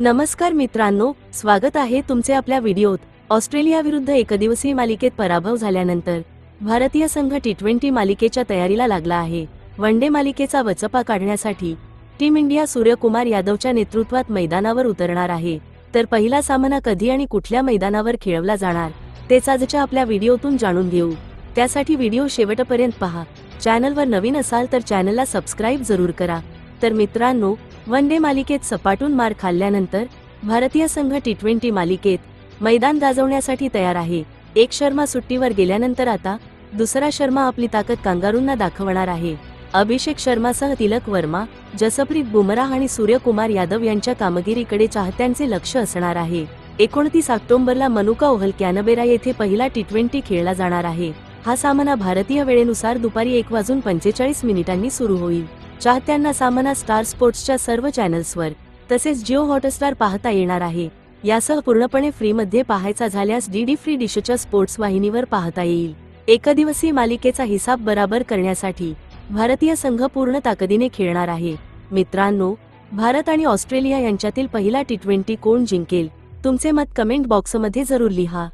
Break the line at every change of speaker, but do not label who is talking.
नमस्कार मित्रांनो स्वागत आहे तुमचे आपल्या व्हिडिओत. ऑस्ट्रेलिया विरुद्ध एकदिवसीय मालिकेत पराभव झाल्यानंतर भारतीय संघ टी ट्वेंटी मालिकेच्या तयारीला लागला आहे. वन डे मालिकेचा वचपा काढण्यासाठी टीम इंडिया सूर्यकुमार यादवच्या नेतृत्वात मैदानावर उतरणार आहे. तर पहिला सामना कधी आणि कुठल्या मैदानावर खेळवला जाणार तेच आजच्या आपल्या व्हिडिओतून जाणून घेऊ. त्यासाठी व्हिडिओ शेवटपर्यंत पहा. चॅनलवर नवीन असाल तर चॅनलला सबस्क्राईब जरूर करा. तर मित्रांनो वन डे मालिकेत सपाटून मार खाल्ल्यानंतर भारतीय संघ टी ट्वेंटी मालिकेत मैदान गाजवण्यासाठी तयार आहे. एक शर्मा सुट्टीवर गेल्यानंतर आता दुसरा शर्मा आपली ताकद कांगारूंना दाखवणार आहे. अभिषेक शर्मासह तिलक वर्मा जसप्रीत बुमराह आणि सूर्यकुमार यादव यांच्या कामगिरीकडे चाहत्यांचे लक्ष असणार आहे. एकोणतीस ऑक्टोबरला मनुका ओहल कॅनबेरा येथे पहिला टी ट्वेंटी खेळला जाणार आहे. हा सामना भारतीय वेळेनुसार दुपारी एक वाजून पंचेचाळीस मिनिटांनी सुरू होईल. चाहत्यांना सामना स्टार स्पोर्ट्सच्या सर्व चॅनल्सवर तसेच जिओ हॉटस्टार पाहता येणार आहे. यासह पूर्णपणे फ्रीमध्ये पाहायचा झाल्यास डीडी फ्री डिशच्या स्पोर्ट्स वाहिनीवर पाहता येईल. एकदिवसीय मालिकेचा हिसाब बराबर करण्यासाठी भारतीय संघ पूर्ण ताकदीने खेळणार आहे. मित्रांनो भारत आणि ऑस्ट्रेलिया यांच्यातील पहिला टी ट्वेंटी कोण जिंकेल? तुमचे मत कमेंट बॉक्समध्ये जरूर लिहा.